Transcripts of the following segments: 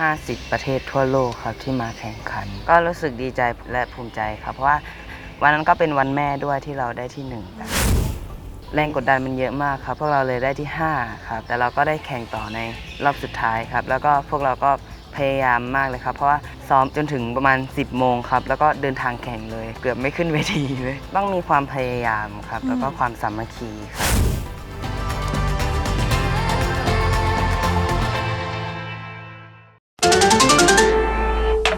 50 ประเทศทั่วโลกครับที่มาแข่งขัน ก็รู้สึกดีใจและภูมิใจครับ เพราะว่าวันนั้นก็เป็นวันแม่ด้วยที่เราได้ที่หนึ่งแรงกดดันมันเยอะมากครับ พวกเราเลยได้ที่ห้าครับ แต่เราก็ได้แข่งต่อในรอบสุดท้ายครับ แล้วก็พวกเราก็พยายามมากเลยครับ เพราะว่าซ้อมจนถึงประมาณ 10 โมงครับ แล้วก็เดินทางแข่งเลย เกือบไม่ขึ้นเวทีเลย ต้องมีความพยายามครับ แล้วก็ความสามัคคีครับ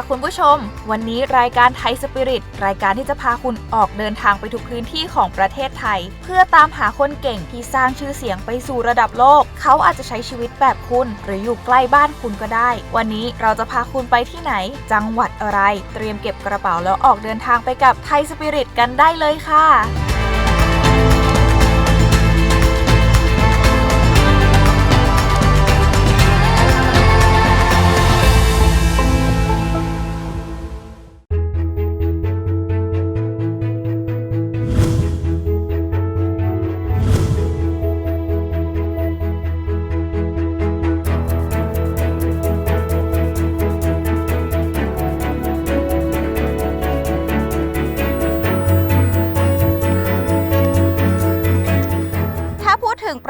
ค่ะคุณผู้ชม วันนี้รายการไทยสปิริตรายการที่จะพาคุณออกเดินทางไปทุกพื้นที่ของประเทศไทย เพื่อตามหาคนเก่งที่สร้างชื่อเสียงไปสู่ระดับโลก เขาอาจจะใช้ชีวิตแบบคุณ หรืออยู่ใกล้บ้านคุณก็ได้ วันนี้เราจะพาคุณไปที่ไหน จังหวัดอะไร เตรียมเก็บกระเป๋าแล้วออกเดินทางไปกับไทยสปิริตกันได้เลยค่ะ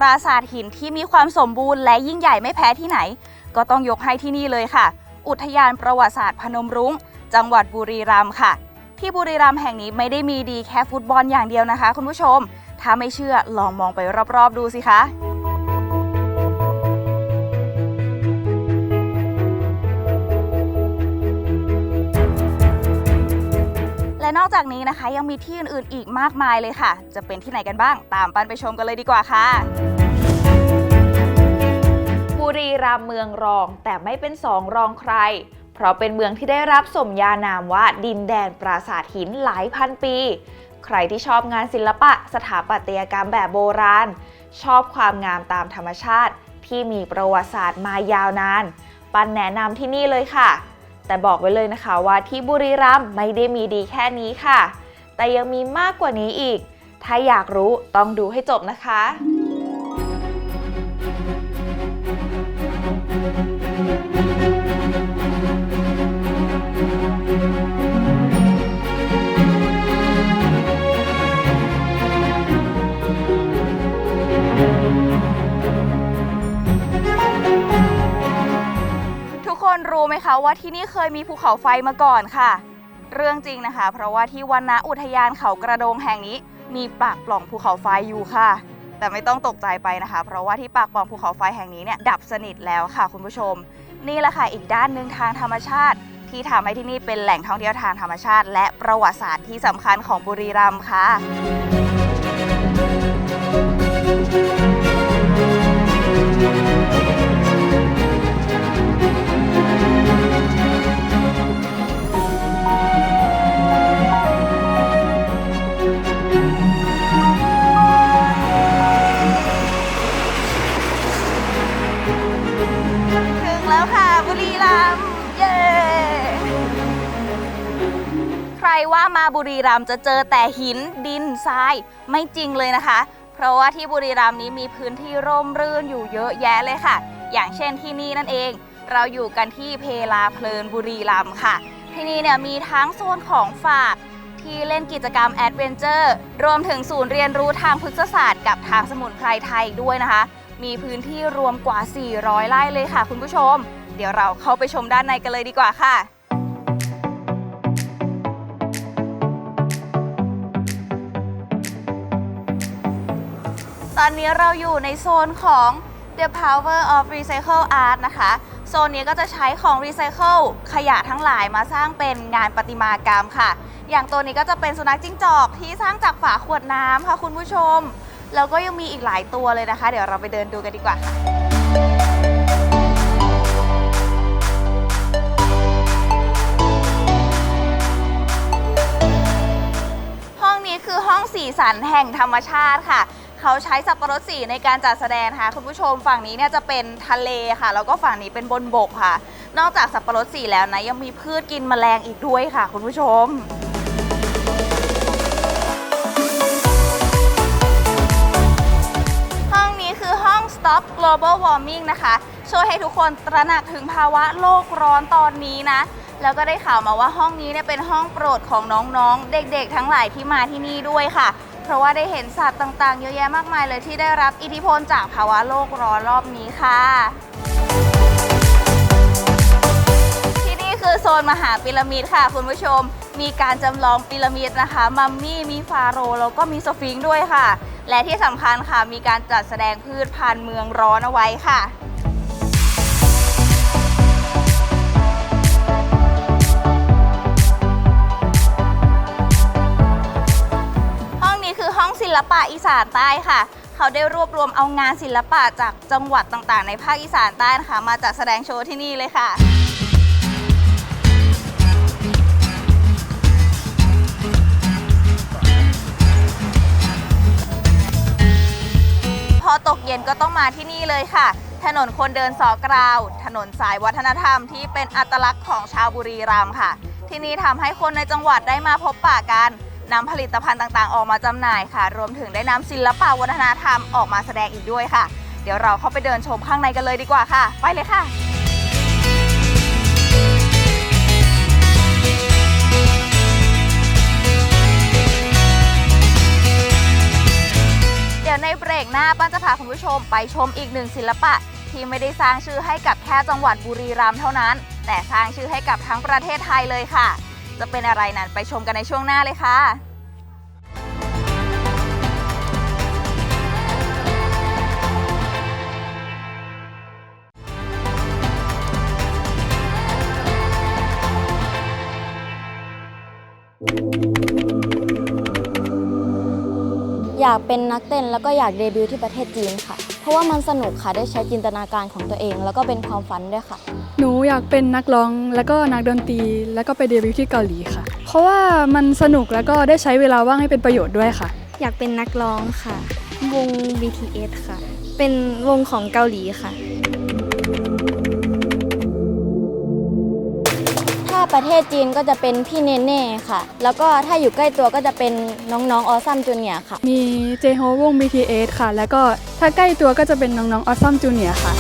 ราสาทหินที่มีความสมบูรณ์และยิ่งใหญ่ไม่แพ้ที่ไหน ก็ต้องยกให้ที่นี่เลยค่ะ อุทยานประวัติศาสตร์พนมรุ้ง จังหวัดบุรีรัมย์ค่ะ ที่บุรีรัมย์แห่งนี้ไม่ได้มีดีแค่ฟุตบอลอย่างเดียวนะคะ คุณผู้ชม ถ้าไม่เชื่อลองมองไปรอบๆดูสิคะ และนอกจากนี้นะคะยังมีที่อื่นๆอีกมากมายเลยค่ะ จะเป็นที่ไหนกันบ้าง ตามปันไปชมกันเลยดีกว่าค่ะ บุรีรัมย์เมืองรองแต่ไม่เป็นสองรองใคร เพราะเป็นเมืองที่ได้รับสมญานามว่าดินแดนปราสาทหินหลายพันปี ใครที่ชอบงานศิลปะสถาปัตยกรรมแบบโบราณ ชอบความงามตามธรรมชาติที่มีประวัติศาสตร์มายาวนาน ปันแนะนำที่นี่เลยค่ะ แต่บอกไว้เลยนะคะว่าที่บุรีรัมย์ไม่ได้มีดีแค่นี้ค่ะ แต่ยังมีมากกว่านี้อีก ถ้าอยากรู้ต้องดูให้จบนะคะ รู้ไหมคะว่าที่นี่เคยมีภูเขาไฟมาก่อนค่ะ เรื่องจริงนะคะ เพราะว่าที่วันณอุทยานเขากระโดงแห่งนี้ มีปากปล่องภูเขาไฟอยู่ค่ะ แต่ไม่ต้องตกใจไปนะคะ เพราะว่าที่ปากปล่องภูเขาไฟแห่งนี้เนี่ยดับสนิทแล้วค่ะคุณผู้ชม นี่แหละค่ะอีกด้านหนึ่งทางธรรมชาติ ที่ทำให้ที่นี่เป็นแหล่งท่องเที่ยวทางธรรมชาติ และประวัติศาสตร์ที่สำคัญของบุรีรัมย์ค่ะ บุรีรัมย์จะเจอแต่หินดินทรายไม่จริงเลยนะคะ เพราะว่าที่บุรีรัมย์นี้มีพื้นที่ร่มรื่นอยู่เยอะแยะเลยค่ะ อย่างเช่นที่นี่นั่นเอง เราอยู่กันที่เพลาเพลินบุรีรัมย์ค่ะ ที่นี่เนี่ยมีทั้งโซนของฝากที่เล่นกิจกรรมแอดเวนเจอร์รวมถึงศูนย์เรียนรู้ทางพฤกษศาสตร์กับทางสมุนไพรไทยอีกด้วยนะคะ มีพื้นที่รวมกว่า 400 ไร่เลยค่ะ คุณผู้ชม เดี๋ยวเราเข้าไปชมด้านในกันเลยดีกว่าค่ะ ตอนนี้เราอยู่ในโซนของ The Power of Recycle Art นะคะ โซนนี้ก็จะใช้ของ Recycle ขยะทั้งหลายมาสร้างเป็นงานประติมากรรมค่ะ อย่างตัวนี้ก็จะเป็นสุนัขจิ้งจอกที่สร้างจากฝาขวดน้ำค่ะคุณผู้ชม แล้วก็ยังมีอีกหลายตัวเลยนะคะ เดี๋ยวเราไปเดินดูกันดีกว่าค่ะห้องนี้คือห้องสีสันแห่งธรรมชาติค่ะ เขาใช้สับปะรดสีในการจัดแสดงค่ะคุณผู้ชมฝั่งนี้เนี่ยจะเป็นทะเลค่ะ แล้วก็ฝั่งนี้เป็นบนบกค่ะ นอกจากสับปะรดสีแล้วนะยังมีพืชกินแมลงอีกด้วยค่ะ คุณผู้ชมห้องนี้คือห้อง Stop Global Warming นะคะ ช่วยให้ทุกคนตระหนักถึงภาวะโลกร้อนตอนนี้นะ แล้วก็ได้ข่าวมาว่าห้องนี้เนี่ยเป็นห้องโปรดของน้องๆ เด็กๆ ทั้งหลายที่มาที่นี่ด้วยค่ะ ราะว่าได้เห็นสัตว์ต่างๆ เยอะแยะมากมายเลยที่ได้รับอิทธิพลจากภาวะโลกร้อนรอบนี้ค่ะ ที่นี่คือโซนมหาพีระมิดค่ะ คุณผู้ชม มีการจำลองพีระมิดนะคะ มัมมี่ มีฟาโรห์แล้วก็มีสฟิงค์ด้วยค่ะ และที่สำคัญค่ะ มีการจัดแสดงพืชพันธุ์เมืองร้อนเอาไว้ค่ะ ปะอีสานใต้ค่ะ เขาได้รวบรวมเอางานศิลปะจากจังหวัดต่างๆ ในภาคอีสานใต้นะคะ มาจัดแสดงโชว์ที่นี่เลยค่ะ พอตกเย็นก็ต้องมาที่นี่เลยค่ะ ถนนคนเดินสอกราว ถนนสายวัฒนธรรมที่เป็นอัตลักษณ์ของชาวบุรีรัมย์ค่ะ ที่นี่ทำให้คนในจังหวัดได้มาพบปะกัน นำผลิตภัณฑ์ต่างๆ ออกมาจำหน่ายค่ะ รวมถึงได้นำศิลปะวัฒนธรรมออกมาแสดงอีกด้วยค่ะ เดี๋ยวเราเข้าไปเดินชมข้างในกันเลยดีกว่าค่ะ ไปเลยค่ะเดี๋ยวในเบรกหน้าป้าจะพาคุณผู้ชมไปชมอีกหนึ่งศิลปะ ที่ไม่ได้สร้างชื่อให้กับแค่จังหวัดบุรีรัมย์เท่านั้น แต่สร้างชื่อให้กับทั้งประเทศไทยเลยค่ะ จะเป็นอะไรนั้นไปชมกันในช่วงหน้าเลยค่ะอยากเป็นนักเต้นแล้วก็อยากเดบิวต์ที่ประเทศจีนค่ะ ราะว่ามันสนุกค่ะได้ใช้จินตนาการของตัวเอง แล้วก็เป็นความฝันด้วยค่ะ หนูอยากเป็นนักร้องแล้วก็นักดนตรีแล้วก็ไปเดบิวต์ที่เกาหลีค่ะ เพราะว่ามันสนุกแล้วก็ได้ใช้เวลาว่างให้เป็นประโยชน์ด้วยค่ะ อยากเป็นนักร้องค่ะ วง BTS ค่ะ เป็นวงของเกาหลีค่ะ ประเทศจีนก็จะเป็นพี่เนเน่ค่ะ แล้วก็ถ้าอยู่ใกล้ตัวก็จะเป็นน้องๆออซัมจูเนียค่ะ มีเจโฮวง BTS ค่ะ แล้วก็ถ้าใกล้ตัวก็จะเป็นน้องๆออซัมจูเนียค่ะ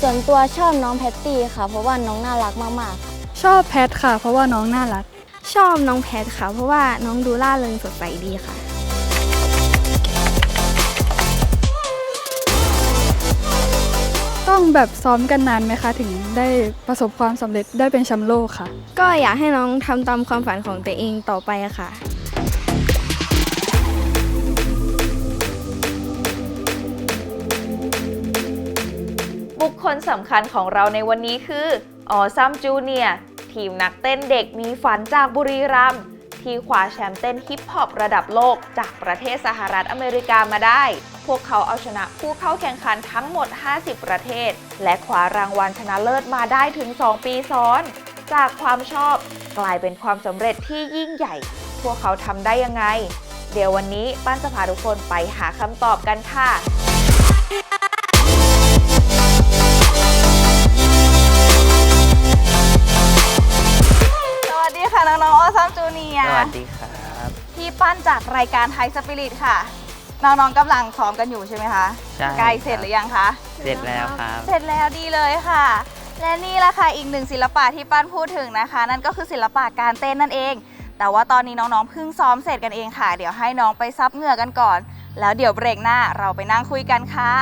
ส่วนตัวชอบน้องแพตตี้ค่ะ เพราะว่าน้องน่ารักมากๆค่ะชอบแพทค่ะ เพราะว่าน้องน่ารัก ชอบน้องแพทค่ะ เพราะว่าน้องดูล่าเริงสดใสดีค่ะ ต้องแบบซ้อมกันนานไหมคะ ถึงได้ประสบความสำเร็จได้เป็นแชมป์โลกค่ะ ก็อยากให้น้องทำตามความฝันของตัวเองต่อไปอะค่ะ บุคคลสำคัญของเราในวันนี้คือออซัมจูเนียทีมนักเต้นเด็กมีฝันจากบุรีรัมย์ ที่คว้าแชมป์เต้นฮิปฮอประดับโลก จากประเทศสหรัฐอเมริกามาได้ พวกเขาเอาชนะผู้เข้าแข่งขันทั้งหมด 50 ประเทศ และคว้ารางวัลชนะเลิศมาได้ถึง 2 ปีซ้อน จากความชอบกลายเป็นความสำเร็จที่ยิ่งใหญ่ พวกเขาทำได้ยังไง เดี๋ยววันนี้ป้านจะพาทุกคนไปหาคำตอบกันค่ะสวัสดีค่ะน้องๆออซัมจูเนี สวัสดีครับที่ปั้นจากรายการไทยสปิริตค่ะ น้องๆกำลังซ้อมกันอยู่ใช่ไหมคะใช่ใกล้เสร็จหรือยังคะเสร็จแล้วครับ เสร็จแล้วดีเลยค่ะ และนี่แหละค่ะอีกหนึ่งศิลปะที่ปั้นพูดถึงนะคะ นั่นก็คือศิลปะการเต้นนั่นเอง แต่ว่าตอนนี้น้องๆเพิ่งซ้อมเสร็จกันเองค่ะ เดี๋ยวให้น้องไปซับเหงื่อกันก่อน แล้วเดี๋ยวเบรกหน้าเราไปนั่งคุยกันค่ะ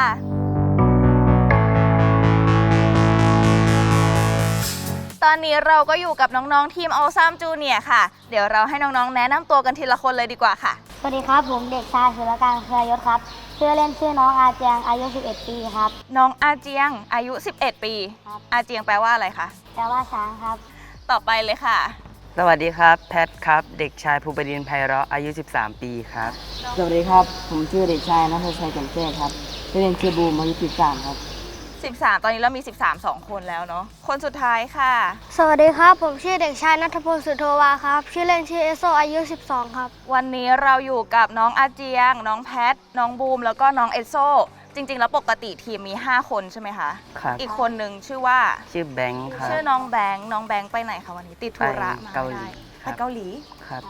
ตอนนี้เราก็อยู่กับน้องๆทีมอ s ซัมจูเนียค่ะ เดี๋ยวเราให้น้องๆแนะนำตัวกันทีละคนเลยดีกว่าค่ะ สวัสดีครับ ผมเด็กชายสุรการเครือยศครับชื่อเล่นชื่อน้องอาเจียงอายุ 11 ปีครับ น้องอาเจียงอายุ 11 ปี ครับ อาเจียงแปลว่าอะไรคะ แปลว่าช้างครับ ต่อไปเลยค่ะ สวัสดีครับ แพทครับ เด็กชายภูบดินทร์ไพเราะอายุ 13 ปีครับ สวัสดีครับ ผมชื่อเด็กชายนัทชัยแจ่มแจ้งครับชื่อเล่นชื่อบูมอายุ13ครับ 13 ตอนนี้เรามี 13 2 คนแล้วเนาะ คนสุดท้ายค่ะ สวัสดีครับ ผมชื่อเด็กชายนัทพลสุโธวาครับ ชื่อเล่นชื่อเอโซอายุ 12 ครับ วันนี้เราอยู่กับน้องอาเจียง น้องแพท น้องบูม แล้วก็น้องเอโซ จริง ๆ แล้วปกติทีมมี 5 คนใช่ไหมคะ ครับ อีกคนหนึ่งชื่อว่า ชื่อแบงค์ครับ ชื่อน้องแบงค์ น้องแบงค์ไปไหนคะวันนี้ติดธุระมาไปเกาหลีไม่ได้คไปรับ เกาหลี ครับ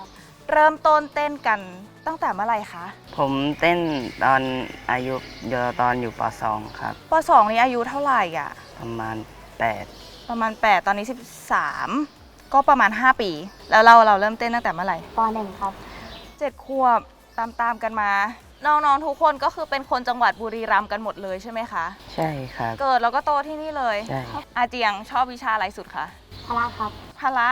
เริ่มต้นเต้นกัน ตั้งแต่เมื่อไหร่คะผมเต้นตอนอายุเยอะตอนอยู่ป .2 ครับ ป .2 นี้อายุเท่าไหร่อะ ประมาณ 8 ประมาณ 8 ตอนนี้ 13 ก็ประมาณ 5 ปี แล้วเราเราเริ่มเต้นตั้งแต่เมื่อไหร่ป .1 ครับ เจ็ดขวบตามตามๆกันมา น้องๆทุกคนก็คือเป็นคนจังหวัดบุรีรัมย์กันหมดเลยใช่ไหมคะ ใช่ครับ เกิดแล้วก็โตที่นี่เลย ใช่ อาเจียงชอบวิชาอะไรสุดคะพละครับ พละ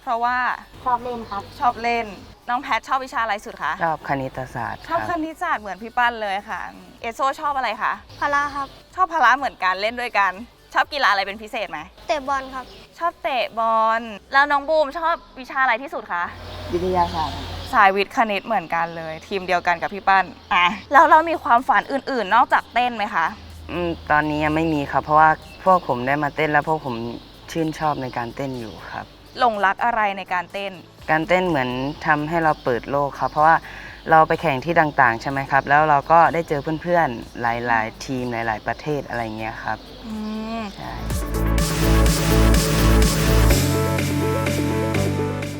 เพราะว่าชอบเล่นครับ ชอบเล่น น้องแพทชอบวิชาอะไรสุดคะ ชอบคณิตศาสตร์ชคอบรับคณิตศาสตร์เหมือนพี่ปั้นเลยค่ะ เอโซชอบอะไรคะ พละครับ ชอบพละเหมือนกันเล่นด้วยกัน ชอบกีฬาอะไรเป็นพิเศษไหม เตะบอลครับ ชอบเตะบอล แล้วน้องบูมชอบวิชาอะไรที่สุดคะ วิทยาศาสตร์ครับสายวิทย์คณิตเหมือนกันเลย ทีมเดียวกันกับพี่ปั้น อะ แล้วเรามีความฝันอื่นๆ นอกจากเต้นไหมคะ อืมตอนนี้ยังไม่มีครับ เพราะว่าพวกผมได้มาเต้นแล้วพวกผมชื่นชอบในการเต้นอยู่ครับ หลงรักอะไรในการเต้น การเต้นเหมือนทำให้เราเปิดโลกครับเพราะว่าเราไปแข่งที่ต่างๆ ใช่ไหมครับ แล้วเราก็ได้เจอเพื่อนๆ หลายๆ ทีมหลาย ๆ ประเทศอะไรเงี้ยครับอืมใช่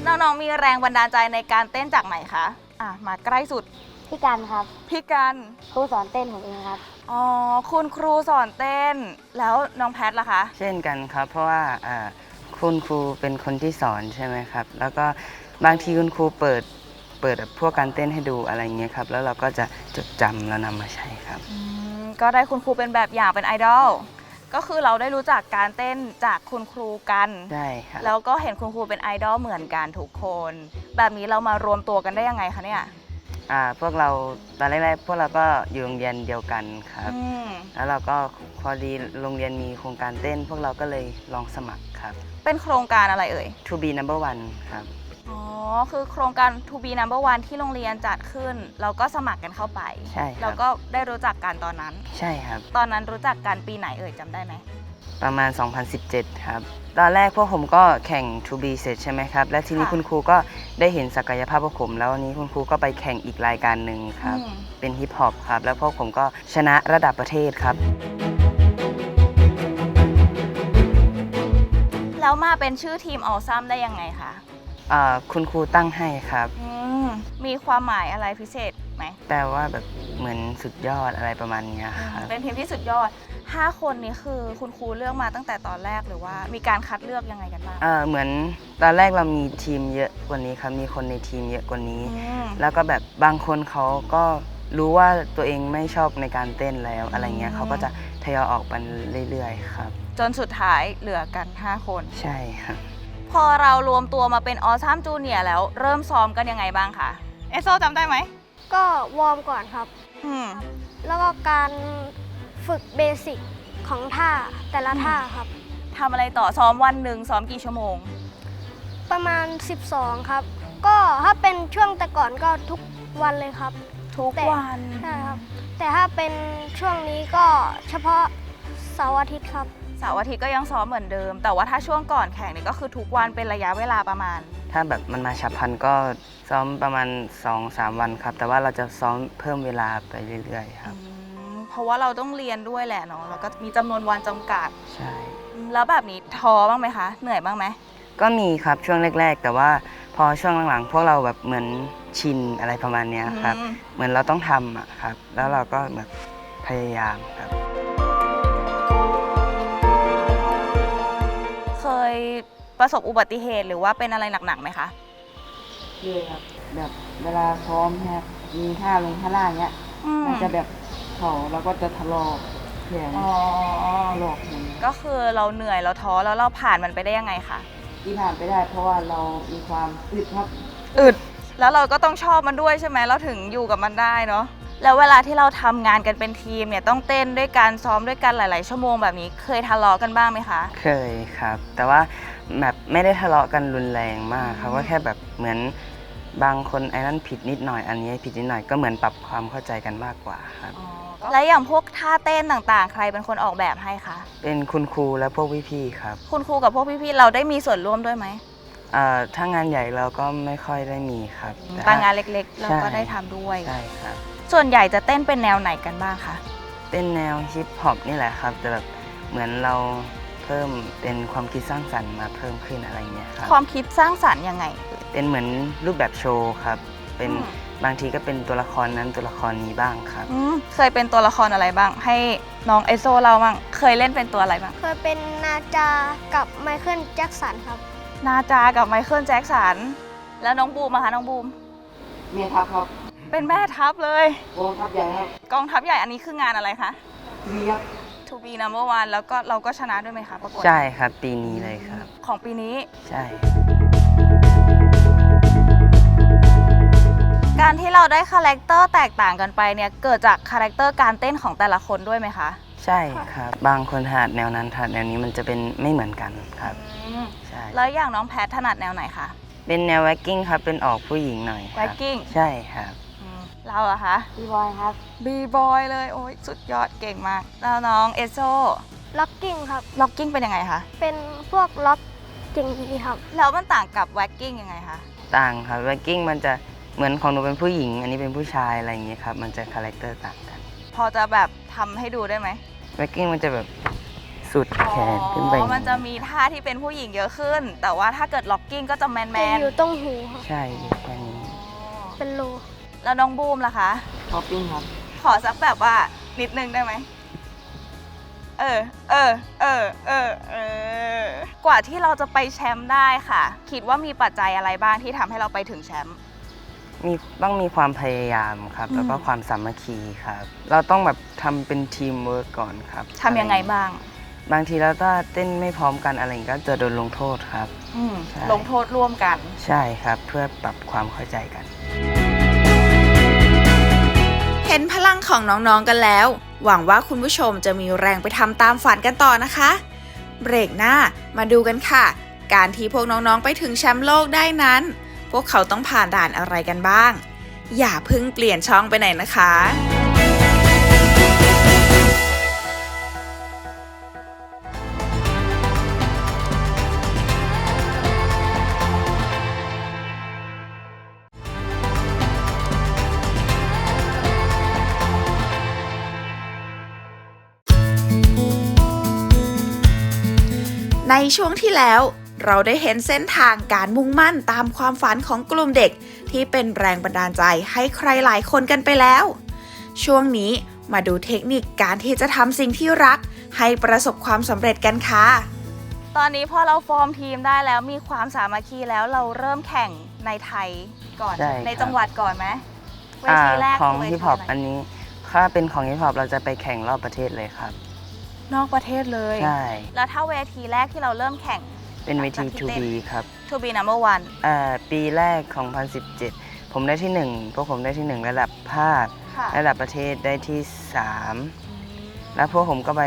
น้องๆมีแรงบันดาลใจในการเต้นจากไหนคะอะมาใกล้สุดพี่กันครับพี่กันครูสอนเต้นผมเองครับอ๋อคุณครูสอนเต้น แล้วน้องแพทล่ะคะ เช่นกันครับ เพราะว่าอ่าคุณครูเป็นคนที่สอนใช่ไหมครับ แล้วก็ บางทีคุณครูเปิดเปิดพวกการเต้นให้ดูอะไรเงี้ยครับ แล้วเราก็จะจดจำแล้วนำมาใช้ครับ อืมก็ได้คุณครูเป็นแบบอย่างเป็นไอดอลก็คือเราได้รู้จักการเต้นจากคุณครูกัน ได้ครับ แล้วก็เห็นคุณครูเป็นไอดอลเหมือนกันทุกคน แบบนี้เรามารวมตัวกันได้ยังไงคะเนี่ยอ่าพวกเราตอนแรกๆพวกเราก็อยู่โรงเรียนเดียวกันครับ อืมแล้วเราก็พอดีโรงเรียนมีโครงการเต้น พวกเราก็เลยลองสมัครครับ เป็นโครงการอะไรเอ่ย To be number one ครับ อ๋อ คือโครงการ To be number one ที่โรงเรียนจัดขึ้น เราก็สมัครกันเข้าไป ใช่ครับแล้วก็ได้รู้จักกันตอนนั้น ใช่ครับ ตอนนั้นรู้จักกันปีไหนเอ่ยจำได้ไหม ประมาณ 2017 ครับ ตอนแรกพวกผมก็แข่ง To be เสร็จใช่ไหมครับ และทีนี้ค่ะ คุณครูก็ได้เห็นศักยภาพพวกผม แล้ววันนี้คุณครูก็ไปแข่งอีกรายการหนึ่งครับ อืมเป็นฮิปฮอปครับ แล้วพวกผมก็ชนะระดับประเทศครับ แล้วมาเป็นชื่อทีมออซัมได้ยังไงคะ อ่าคุณครูตั้งให้ครับ อืมมีความหมายอะไรพิเศษไหมแปลว่าแบบเหมือนสุดยอดอะไรประมาณเนี้ยครับ เป็นทีมที่สุดยอด 5 คนนี้คือคุณครูเลือกมาตั้งแต่ตอนแรกหรือว่า มีการคัดเลือกยังไงกันบ้างเอ่อเหมือนตอนแรกเรามีทีมเยอะกว่านี้ครับ มีคนในทีมเยอะกว่านี้ อืมแล้วก็แบบบางคนเขาก็รู้ว่าตัวเองไม่ชอบในการเต้นแล้วอะไรเงี้ยอืมเขาก็จะทยอยออกไปเรื่อยๆครับ จนสุดท้ายเหลือกัน 5 คน ใช่ครับ พอเรารวมตัวมาเป็นออซัมจูเนียแล้วเริ่มซ้อมกันยังไงบ้างคะเอโซจำได้ไหมก็วอร์มก่อนครับ อืมแล้วก็การฝึกเบสิกของท่าแต่ละท่าครับ ทำอะไรต่อซ้อมวันหนึ่งซ้อมกี่ชั่วโมง ประมาณ 12 ครับ ก็ถ้าเป็นช่วงแต่ก่อนก็ทุกวันเลยครับทุกแต่วัน ใช่ครับ แต่ถ้าเป็นช่วงนี้ก็เฉพาะเสาร์อาทิตย์ครับ เสาร์อาทิตย์ก็ยังซ้อมเหมือนเดิม แต่ว่าถ้าช่วงก่อนแข่งเนี่ยก็คือทุกวันเป็นระยะเวลาประมาณ ถ้าแบบมันมาฉับพลันก็ซ้อมประมาณ 2-3 วันครับ แต่ว่าเราจะซ้อมเพิ่มเวลาไปเรื่อยๆครับอืมเพราะว่าเราต้องเรียนด้วยแหละเนาะแล้วก็มีจำนวนวันจำกัด ใช่อืมแล้วแบบนี้ท้อบ้างไหมคะ เหนื่อยบ้างไหมก็มีครับช่วงแรก ๆ แต่ว่าพอช่วงหลังๆ พวกเราแบบเหมือนชินอะไรประมาณเนี้ยครับ อืม เหมือนเราต้องทำอะครับ แล้วเราก็แบบพยายามครับ ประสบอุบัติเหตุหรือว่าเป็นอะไรหนักๆไหมคะเลยครับแบบเวลาซ้อมเนี่ยมีท่าลงท่าล่างเนี้ย อืมมันจะแบบเข่าแล้วก็จะทะลอกแขนอ๋อหลอกมันก็คือเราเหนื่อยเราท้อแล้วเราผ่านมันไปได้ยังไงคะที่ผ่านไปได้เพราะว่าเรามีความอึดครับ อึดแล้วเราก็ต้องชอบมันด้วยใช่ไหมเราถึงอยู่กับมันได้เนาะ แล้วเวลาที่เราทำงานกันเป็นทีมเนี่ยต้องเต้นด้วยกันซ้อมด้วยกันหลาย ๆ ชั่วโมงแบบนี้เคยทะเลาะกันบ้างไหมคะ เคยครับ แต่ว่าแบบไม่ได้ทะเลาะกันรุนแรงมากครับก็แค่แบบเหมือนบางคนไอ้นั่นผิดนิดหน่อยอันนี้ผิดนิดหน่อยก็เหมือนปรับความเข้าใจกันมากกว่าครับแล้วอย่างพวกท่าเต้นต่างๆ ใครเป็นคนออกแบบให้คะ เป็นคุณครูและพวกพี่ๆครับ คุณครูกับพวกพี่ๆเราได้มีส่วนร่วมด้วยไหมเอ่อถ้างานใหญ่เราก็ไม่ค่อยได้มีครับ แต่บางถ้งานเล็กๆ เราก็ใช่ได้ทำด้วย ใช่ครับ ส่วนใหญ่จะเต้นเป็นแนวไหนกันบ้างคะ เป็นแนวฮิปฮอปนี่แหละครับ แต่แบบเหมือนเราเพิ่มเป็นความคิดสร้างสรรค์มาเพิ่มขึ้นอะไรเงี้ยครับความคิดสร้างสรรค์ยังไงเป็นเหมือนรูปแบบโชว์ครับ เป็นอืม บางทีก็เป็นตัวละครนั้นตัวละครนี้บ้างครับ อืมเคยเป็นตัวละครอะไรบ้าง ให้น้องเอโซเราบ้างเคยเล่นเป็นตัวอะไรบ้าง เคยเป็นนาจากับไมเคิลแจ็คสันครับ นาจากับไมเคิลแจ็คสัน แล้วน้องบูมอะคะน้องบูม เมียทัพครับ เป็นแม่ทัพเลยวงทัพใหญ่ครับกองทัพใหญ่อันนี้คืองานอะไรคะ มีครับ To be number one แล้วก็เราก็ชนะด้วยไหมคะประกวดใช่ครับปีนี้เลยครับ ของปีนี้ ใช่ การที่เราได้คาแรคเตอร์แตกต่างกันไปเนี่ยเกิดจากคาแรคเตอร์การเต้นของแต่ละคนด้วยไหมคะใช่ครับ บางคนถนัดแนวนั้นถนัดแนวนี้มันจะเป็นไม่เหมือนกันครับใช่ แล้วอย่างน้องแพทถนัดแนวไหนคะเป็นแนวแว็กกิ้งครับเป็นออกผู้หญิงหน่อยครับ Waacking ใช่ครับ อืมเราอะคะพี่บอยครับบีบอยเลยโอ้ยสุดยอดเก่งมาก แล้วน้องเอโซล็อกกิ้งครับ ล็อกกิ้งเป็นยังไงคะ เป็นพวกล็อกอย่างนี้ครับ แล้วมันต่างกับแว็กกิ้งยังไงคะ ต่างครับแว็กกิ้งมันจะเหมือนของหนูเป็นผู้หญิง อันนี้เป็นผู้ชายอะไรอย่างเงี้ยครับ มันจะคาแรคเตอร์ต่างกัน พอจะแบบทำให้ดูได้ไหมแว็กกิ้งมันจะแบบสุดแขนขึ้นไปอ๋อมันจะมีท่าที่เป็นผู้หญิงเยอะขึ้น แต่ว่าถ้าเกิดล็อกกิ้งก็จะแมนแมจะนอยู่ตรงหูครับใช่อยู่แค่นี้เป็นรู แล้วน้องบูมล่ะคะ ท็อปปิ้งครับ ขอสักแบบว่านิดนึงได้ไหม เออ เออ เออ เออ เออ กว่าที่เราจะไปแชมป์ได้ค่ะ คิดว่ามีปัจจัยอะไรบ้างที่ทำให้เราไปถึงแชมป์ มีต้องมีความพยายามครับ แล้วก็อืม ความสามัคคีครับ เราต้องแบบทำเป็นทีมเวิร์กก่อนครับทำยังไงบ้าง บางทีเราถ้าเต้นไม่พร้อมกันอะไรอย่างเงี้ยก็จะโดนลงโทษครับ อืมใช่ ลงโทษร่วมกัน ใช่ครับ เพื่อปรับความเข้าใจกัน งของน้องๆกันแล้ว หวังว่าคุณผู้ชมจะมีแรงไปทำตามฝันกันต่อนะคะ เบรกหน้ามาดูกันค่ะ การที่พวกน้องๆไปถึงแชมป์โลกได้นั้น พวกเขาต้องผ่านด่านอะไรกันบ้าง อย่าเพิ่งเปลี่ยนช่องไปไหนนะคะ ช่วงที่แล้ว เราได้เห็นเส้นทางการมุ่งมั่นตามความฝันของกลุ่มเด็ก ที่เป็นแรงบันดาลใจให้ใครหลายคนกันไปแล้ว ช่วงนี้มาดูเทคนิคการที่จะทำสิ่งที่รัก ให้ประสบความสำเร็จกันค่ะ ตอนนี้พอเราฟอร์มทีมได้แล้วมีความสามัคคีแล้วเราเริ่มแข่งในไทยก่อนใช่ครับ ในจังหวัดก่อนไหมเวอ่าทีแรกของคืเวทีฮิปฮอปะไรอันนี้ ถ้าเป็นของฮิปฮอปเราจะไปแข่งรอบประเทศเลยครับ นอกประเทศเลย ใช่ แล้วถ้าเวทีแรกที่เราเริ่มแข่ง เป็นเวทีหลังจากที่2เต้น B ครับ To be number one อ่าปีแรกของ 2017 ผมได้ที่ 1 พวกผมได้ที่ 1 ระดับภาค ค่ะระดับประเทศได้ที่ 3 แล้วพวกผมก็ไป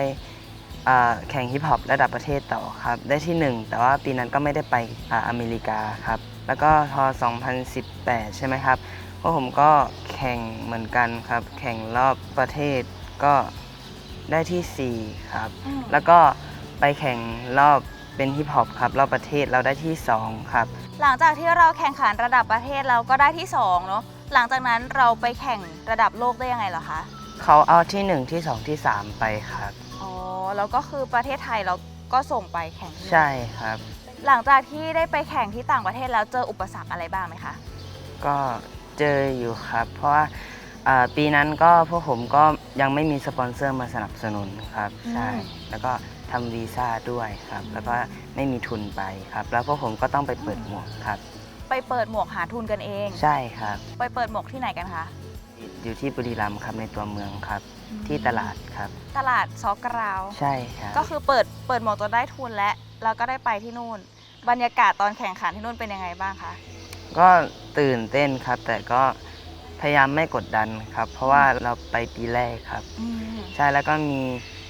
อ่าแข่งฮิปฮอประดับประเทศต่อครับ ได้ที่ 1 แต่ว่าปีนั้นก็ไม่ได้ไปอ่าอเมริกาครับ แล้วก็พอ 2018 ใช่ไหมครับ พวกผมก็แข่งเหมือนกันครับ แข่งรอบประเทศก็ ได้ที่ 4 ครับ อืม แล้วก็ไปแข่งรอบเป็นฮิปฮอปครับ รอบประเทศเราได้ที่ 2 ครับ หลังจากที่เราแข่งขันระดับประเทศเราก็ได้ที่สองเนาะหลังจากนั้นเราไปแข่งระดับโลกได้ยังไงเหรอคะเขาเอาที่ 1 ที่ 2 ที่ 3 ไปครับ อ๋อแล้วก็คือประเทศไทยเราก็ส่งไปแข่งที่นู่นใช่ครับ หลังจากที่ได้ไปแข่งที่ต่างประเทศแล้วเจออุปสรรคอะไรบ้างไหมคะก็เจออยู่ครับ เพราะว่าอ่าปีนั้นก็พวกผมก็ ยังไม่มีสปอนเซอร์มาสนับสนุนครับ ใช่ อืม แล้วก็ทำวีซ่าด้วยครับ แล้วก็ไม่มีทุนไปครับ แล้วพวกผมก็ต้องไปเปิดหมวกครับ ไปเปิดหมวกหาทุนกันเอง ใช่ครับ ไปเปิดหมวกที่ไหนกันคะอยู่ที่บุรีรัมย์ครับในตัวเมืองครับ ที่ตลาดครับ ตลาดซอกราว ใช่ครับ ก็คือเปิดเปิดหมวกตัวได้ทุนแล้วแล้วก็ได้ไปที่นู่น บรรยากาศตอนแข่งขันที่นู่นเป็นยังไงบ้างคะ ก็ตื่นเต้นครับ แต่ก็ พยายามไม่กดดันครับ เพราะว่าเราไปปีแรกครับใช่แล้วก็มี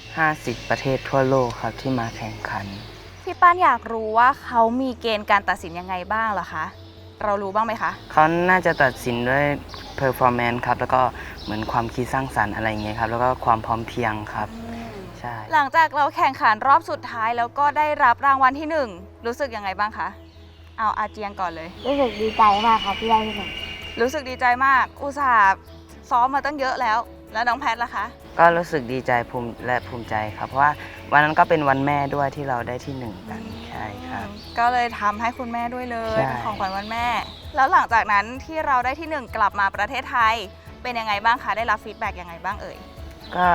50 ประเทศทั่วโลกครับที่มาแข่งขัน พี่ป้านอยากรู้ว่าเขามีเกณฑ์การตัดสินยังไงบ้างเหรอคะ เรารู้บ้างไหมคะ เขาน่าจะตัดสินด้วย performance ครับ แล้วก็เหมือนความคิดสร้างสรรค์อะไรอย่างเงี้ยครับ แล้วก็ความพร้อมเพรียงครับ ใช่ หลังจากเราแข่งขันรอบสุดท้ายแล้วก็ได้รับรางวัลที่หนึ่งรู้สึกยังไงบ้างคะ เอาอาเจียงก่อนเลย รู้สึกดีใจมากครับที่ได้ที่หนึ่ง รู้สึกดีใจมาก อุตส่าห์ซ้อมมาตั้งเยอะแล้ว แล้วน้องแพทล่ะคะ ก็รู้สึกดีใจภูมิและภูมิใจครับ เพราะว่าวันนั้นก็เป็นวันแม่ด้วยที่เราได้ที่หนึ่งกันใช่ครับ ก็เลยทำให้คุณแม่ด้วยเลยใช่ เป็นของขวัญวันแม่ แล้วหลังจากนั้นที่เราได้ที่หนึ่งกลับมาประเทศไทย เป็นยังไงบ้างคะ ได้รับฟีดแบ็กยังไงบ้างเอ่ย ก็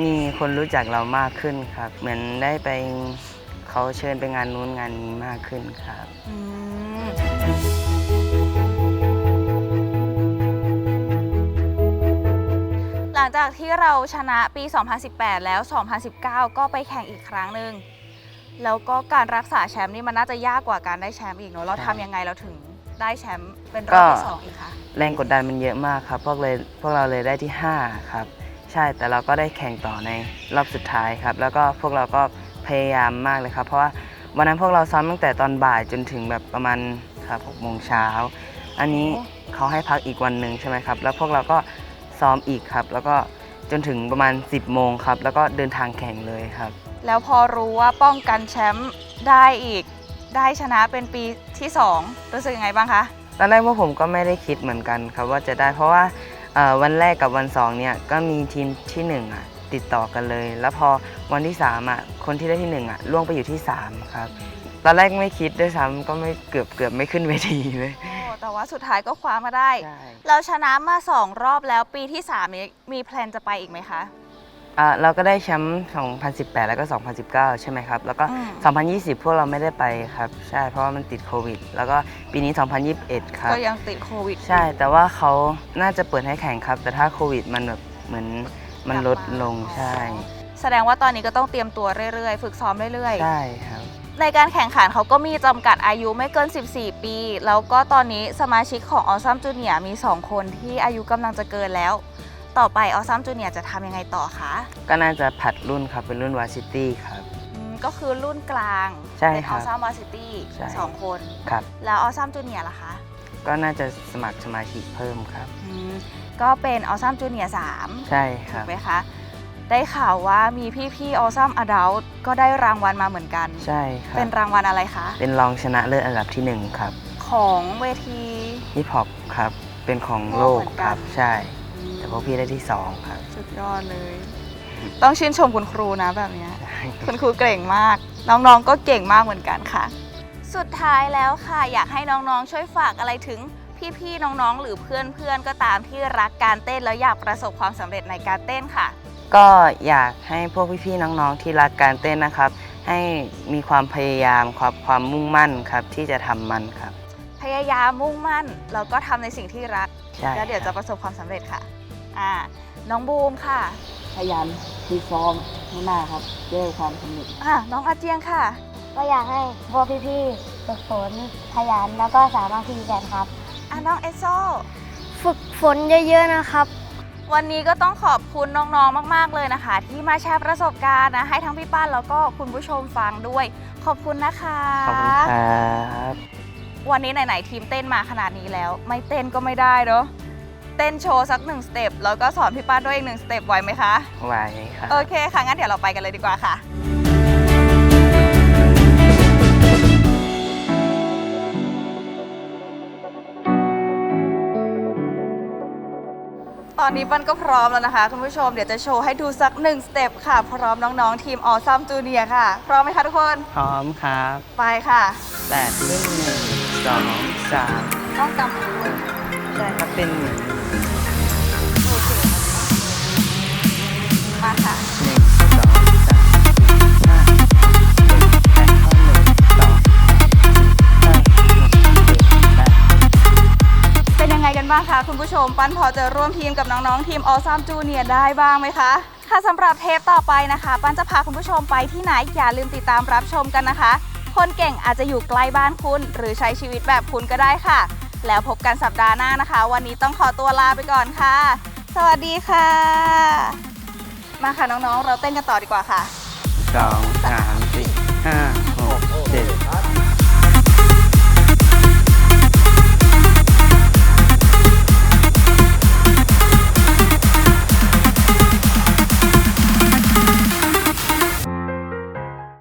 มีคนรู้จักเรามากขึ้นครับ เหมือนได้ไปเขาเชิญไปงานนู้นงานนี้มากขึ้นครับ อืม ลังจากที่เราชนะปี 2018 แล้ว 2019 ก็ไปแข่งอีกครั้งหนึ่งแล้วก็การรักษาแชมป์นี่มันน่าจะยากกว่าการได้แชมป์อีกเนอะเราใช่ทำยังไงเราถึงได้แชมป์เป็นรอบที่ก็สองอีกคะแรงกดดันมันเยอะมากครับ พวกเลยพวกเราเลยได้ที่ 5 ครับ ใช่แต่เราก็ได้แข่งต่อในรอบสุดท้ายครับ แล้วก็พวกเราก็พยายามมากเลยครับ เพราะว่าวันนั้นพวกเราซ้อมตั้งแต่ตอนบ่ายจนถึงแบบประมาณครับหกโมงเช้าอันนี้เขาให้พักอีกวันหนึ่งใช่ไหมครับ แล้วพวกเราก็ ซ้อมอีกครับ แล้วก็จนถึงประมาณ 10 โมงครับ แล้วก็เดินทางแข่งเลยครับ แล้วพอรู้ว่าป้องกันแชมป์ได้อีก ได้ชนะเป็นปีที่ 2 รู้สึกยังไงบ้างคะ ตอนแรกพวกผมก็ไม่ได้คิดเหมือนกันครับว่าจะได้เพราะว่าเอ่อวันแรกกับวันสองเนี่ยก็มีทีมที่หนึ่งอะติดต่อกันเลย แล้วพอวันที่สามอะคนที่ได้ที่หนึ่งอะล่วงไปอยู่ที่สามครับ ตอนแรกไม่คิดด้วยซ้ำก็ไม่เกือบเกือบไม่ขึ้นเวทีเลย โอ้แต่ว่าสุดท้ายก็คว้ามาได้ ใช่เราชนะมา2รอบแล้วปีที่3นี้มีแพลนจะไปอีกไหมคะ อะเราก็ได้แชมป์2018 แล้วก็ 2019 ใช่ไหมครับ แล้วก็ อืม 2020 พวกเราไม่ได้ไปครับ ใช่เพราะว่ามันติดโควิด แล้วก็ปีนี้ 2021 ครับ ก็ยังติดโควิด ใช่แต่ว่าเขาน่าจะเปิดให้แข่งครับ แต่ถ้าโควิดมันแบบเหมือนมันลดลงใช่ แสดงว่าตอนนี้ก็ต้องเตรียมตัวเรื่อยๆ ฝึกซ้อมเรื่อยใช่ครับๆ ในการแข่งขันเขาก็มีจำกัดอายุไม่เกิน 14 ปี แล้วก็ตอนนี้สมาชิกของออซัมจูเนียมี 2 คนที่อายุกำลังจะเกินแล้ว ต่อไปออซัมจูเนียจะทำยังไงต่อคะก็น่าจะผัดรุ่นครับเป็นรุ่นวาซิตี้ครับ อืมก็คือรุ่นกลางใช่เป็นคอรัอบซัมวาซิตี้ใช่ สองคน ครับ แล้วออซัมจูเนียล่ะคะก็น่าจะสมัครสมาชิกเพิ่มครับ อืมก็เป็นออซัมจูเนียสามใช่คถูรักบ ไหมคะ ได้ข่าวว่ามีพี่ๆออซัมอดัลก็ได้รางวัลมาเหมือนกัน ใช่ครับ เป็นรางวัลอะไรคะ เป็นรองชนะเลิศอันดับที่หนึ่งครับ ของเวทีฮิปฮอปครับ เป็นของโลกครับ ใช่ แต่พวกพี่ได้ที่สองครับ สุดยอดเลย ต้องชื่นชมคุณครูนะแบบเนี้ยคุณครูเก่งมาก น้องๆ ก็เก่งมากเหมือนกันค่ะ สุดท้ายแล้วค่ะ อยากให้น้องๆ ช่วยฝากอะไรถึงพี่ๆ น้องๆ หรือเพื่อนๆ ก็ตามที่รักการเต้นแล้วอยากประสบความสำเร็จในการเต้นค่ะ ก็อยากให้พวกพี่ๆน้องๆที่รักการเต้นนะครับ ให้มีความพยายามความความมุ่งมั่นครับที่จะทำมันครับ พยายามมุ่งมั่น แล้วก็ทำในสิ่งที่รัก ใช่แล้วเดี๋ยวคจะรับประสบความสำเร็จค่ะอ่าน้องบูมค่ะพยายามฝึกซ้อมให้มากครับเพื่อความสำเร็จ อ่าน้องอาเจียงค่ะ ก็อยากให้พวกพี่ๆฝึกฝนขยันแล้วก็สามารถที่กันครับ อ่าน้องเอสโซ ฝึกฝนเยอะๆนะครับ วันนี้ก็ต้องขอบคุณน้องๆ มากๆ เลยนะคะ ที่มาแชร์ประสบการณ์นะ ให้ทั้งพี่ป้านแล้วก็คุณผู้ชมฟังด้วย ขอบคุณนะคะขอบคุณครับวันนี้ไหนๆทีมเต้นมาขนาดนี้แล้ว ไม่เต้นก็ไม่ได้เนาะเต้นโชว์สักหนึ่งสเต็ปแล้วก็สอนพี่ป้านด้วยอีกหนึ่งสเต็ปไหวไหมคะไหวครับโอเคค่ะงั้นเดี๋ยวเราไปกันเลยดีกว่าค่ะ ตอนนี้ปั้นก็พร้อมแล้วนะคะ คุณผู้ชมเดี๋ยวจะโชว์ให้ดูสักหนึ่งสเต็ปค่ะ พร้อมน้องๆ ทีมออซัมจูเนียค่ะ พร้อมไหมคะทุกคน พร้อมครับไปค่ะ แปดขึ้นหนึ่งสองสามต้องกำมือด้วยใช่ครับเป็นหนึ่ง โอเคมาค่ะ ชมปั้นพอจะร่วมทีมกับน้องๆทีมออซัมจูเนียได้บ้างไหมคะ ค่ะสำหรับเทปต่อไปนะคะ ปั้นจะพาคุณผู้ชมไปที่ไหนอย่าลืมติดตามรับชมกันนะคะ คนเก่งอาจจะอยู่ใกล้บ้านคุณ หรือใช้ชีวิตแบบคุณก็ได้ค่ะ แล้วพบกันสัปดาห์หน้านะคะ วันนี้ต้องขอตัวลาไปก่อนค่ะ สวัสดีค่ะ มาค่ะน้องๆ เราเต้นกันต่อดีกว่าค่ะสองสามสี่ห้า